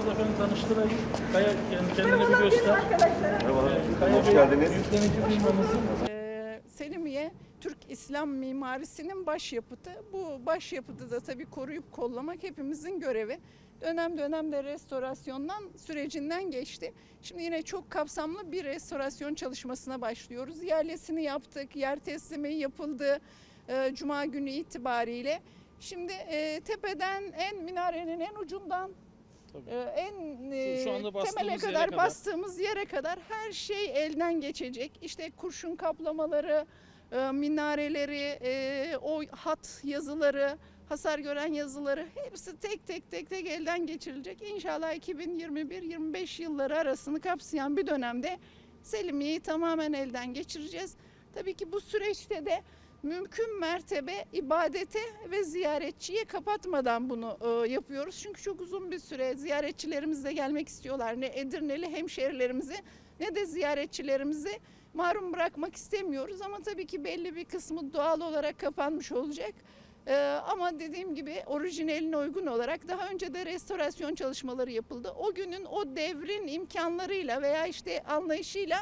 Kaya Başkan'ı tanıştırayım. Kaya kendini bir göster. Hoş geldiniz. Yüklenici firmamızın. Ee, Selimiye Türk İslam mimarisinin başyapıtı. Bu başyapıtı da tabii koruyup kollamak hepimizin görevi. Dönem dönem de restorasyondan sürecinden geçti. Şimdi yine çok kapsamlı bir restorasyon çalışmasına başlıyoruz. Yerlesini yaptık, yer teslimi yapıldı. Ee, Cuma günü itibariyle. Şimdi e, tepeden en minarenin en ucundan Tabii. e, en e, Şu- anda temele yere kadar kadar. bastığımız yere kadar her şey elden geçecek. İşte kurşun kaplamaları, e, minareleri, e, o hat yazıları, hasar gören yazıları hepsi tek tek tek tek elden geçirilecek. İnşallah 2021-25 yılları arasını kapsayan bir dönemde Selimiye'yi tamamen elden geçireceğiz. Tabii ki bu süreçte de mümkün mertebe ibadete ve ziyaretçiye kapatmadan bunu e, yapıyoruz. Çünkü çok uzun bir süre ziyaretçilerimiz de gelmek istiyorlar. Ne Edirneli hemşerilerimizi ne de ziyaretçilerimizi mahrum bırakmak istemiyoruz. Ama tabii ki belli bir kısmı doğal olarak kapanmış olacak. E, ama dediğim gibi orijinaline uygun olarak daha önce de restorasyon çalışmaları yapıldı. O günün o devrin imkanlarıyla veya işte anlayışıyla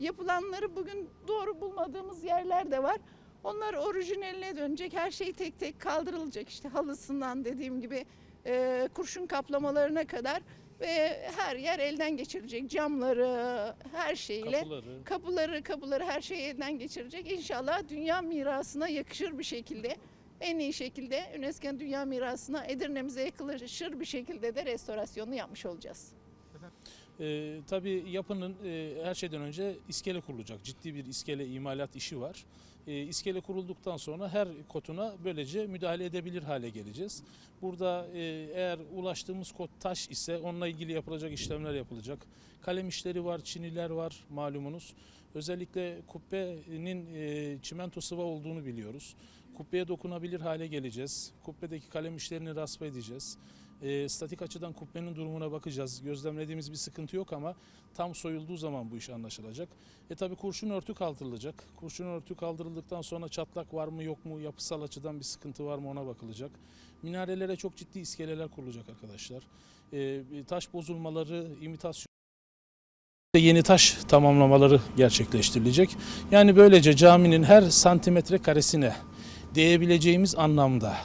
yapılanları bugün doğru bulmadığımız yerler de var. Onlar orijinaline dönecek. Her şey tek tek kaldırılacak. İşte halısından dediğim gibi e, kurşun kaplamalarına kadar ve her yer elden geçirecek. Camları, her şeyle. Kapıları. Kapıları, kapıları her şeyi elden geçirecek. İnşallah dünya mirasına yakışır bir şekilde, en iyi şekilde UNESCO'nun dünya mirasına Edirne'mize yakışır bir şekilde de restorasyonu yapmış olacağız. Ee, tabii yapının e, her şeyden önce iskele kurulacak. Ciddi bir iskele imalat işi var. Ee, iskele kurulduktan sonra her kotuna böylece müdahale edebilir hale geleceğiz. Burada e, eğer ulaştığımız kod taş ise onunla ilgili yapılacak işlemler yapılacak. Kalem işleri var, çiniler var malumunuz. Özellikle kubbenin e, çimento sıva olduğunu biliyoruz. Kubbeye dokunabilir hale geleceğiz. Kubbedeki kalem işlerini rasp edeceğiz. E, statik açıdan kubbenin durumuna bakacağız. Gözlemlediğimiz bir sıkıntı yok ama tam soyulduğu zaman bu iş anlaşılacak. E tabi kurşun örtü kaldırılacak. Kurşun örtü kaldırıldıktan sonra çatlak var mı yok mu, yapısal açıdan bir sıkıntı var mı ona bakılacak. Minarelere çok ciddi iskeleler kurulacak arkadaşlar. E, taş bozulmaları, imitasyon yeni taş tamamlamaları gerçekleştirilecek. Yani böylece caminin her santimetre karesine değebileceğimiz anlamda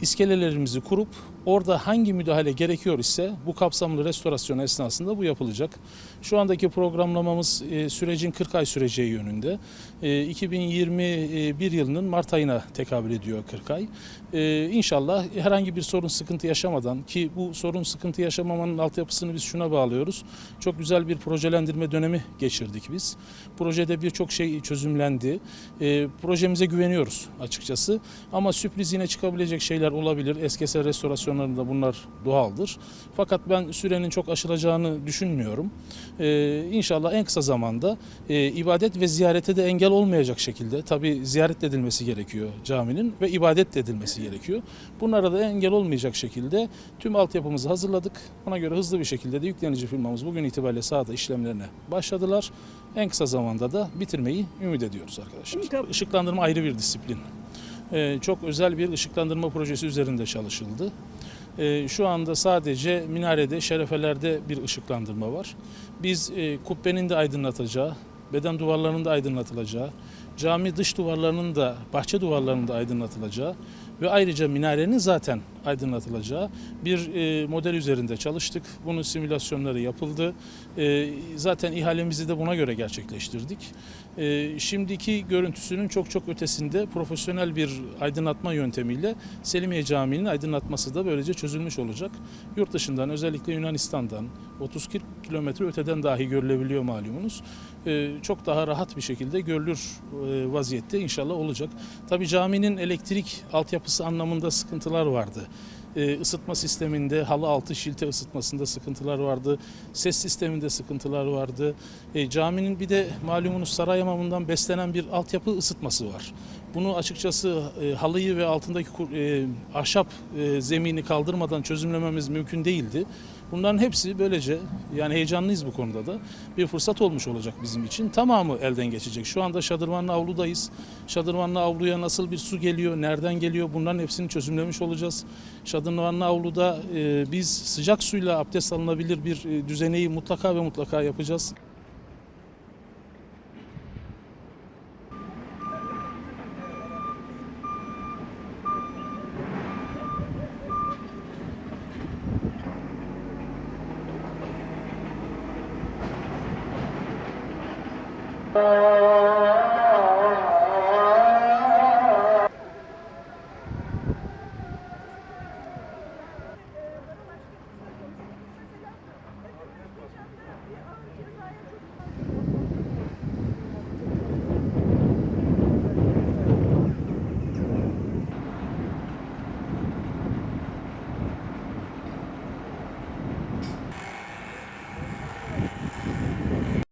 iskelelerimizi kurup orada hangi müdahale gerekiyor ise bu kapsamlı restorasyon esnasında bu yapılacak. Şu andaki programlamamız e, sürecin 40 ay süreceği yönünde. E, 2021 yılının Mart ayına tekabül ediyor 40 ay. E, İnşallah herhangi bir sorun sıkıntı yaşamadan ki bu sorun sıkıntı yaşamamanın altyapısını biz şuna bağlıyoruz. Çok güzel bir projelendirme dönemi geçirdik biz. Projede birçok şey çözümlendi. E, projemize güveniyoruz açıkçası. Ama sürpriz yine çıkabilecek şeyler olabilir. Eskese restorasyonlarında bunlar doğaldır. Fakat ben sürenin çok aşılacağını düşünmüyorum. E, inşallah en kısa zamanda e, ibadet ve ziyarete de engel olmayacak şekilde tabi ziyaret edilmesi gerekiyor caminin ve ibadet de edilmesi gerekiyor. Bunlara da engel olmayacak şekilde tüm altyapımızı hazırladık. Ona göre hızlı bir şekilde de yüklenici firmamız bugün itibariyle sahada işlemlerine başladılar. En kısa zamanda da bitirmeyi ümit ediyoruz arkadaşlar. Işıklandırma ayrı bir disiplin. Ee, çok özel bir ışıklandırma projesi üzerinde çalışıldı. Ee, şu anda sadece minarede, şerefelerde bir ışıklandırma var. Biz e, kubbenin de aydınlatacağı, beden duvarlarının da aydınlatılacağı, cami dış duvarlarının da, bahçe duvarlarının da aydınlatılacağı ve ayrıca minarenin zaten aydınlatılacağı bir e, model üzerinde çalıştık. Bunun simülasyonları yapıldı. E, zaten ihalemizi de buna göre gerçekleştirdik. E, şimdiki görüntüsünün çok çok ötesinde profesyonel bir aydınlatma yöntemiyle Selimiye Camii'nin aydınlatması da böylece çözülmüş olacak. Yurt dışından özellikle Yunanistan'dan 30-40 kilometre öteden dahi görülebiliyor malumunuz. E, çok daha rahat bir şekilde görülür e, vaziyette inşallah olacak. Tabii caminin elektrik altyapısı anlamında sıkıntılar vardı. E, ısıtma sisteminde halı altı şilte ısıtmasında sıkıntılar vardı. Ses sisteminde sıkıntılar vardı. E, caminin bir de malumunuz saray hamamından beslenen bir altyapı ısıtması var. Bunu açıkçası e, halıyı ve altındaki e, ahşap e, zemini kaldırmadan çözümlememiz mümkün değildi. Bunların hepsi böylece yani heyecanlıyız bu konuda da bir fırsat olmuş olacak bizim için. Tamamı elden geçecek. Şu anda Şadırvanlı avludayız. Şadırvanlı avluya nasıl bir su geliyor, nereden geliyor bunların hepsini çözümlemiş olacağız. Şadırvanlı avluda e, biz sıcak suyla abdest alınabilir bir e, düzeneyi mutlaka ve mutlaka yapacağız. Música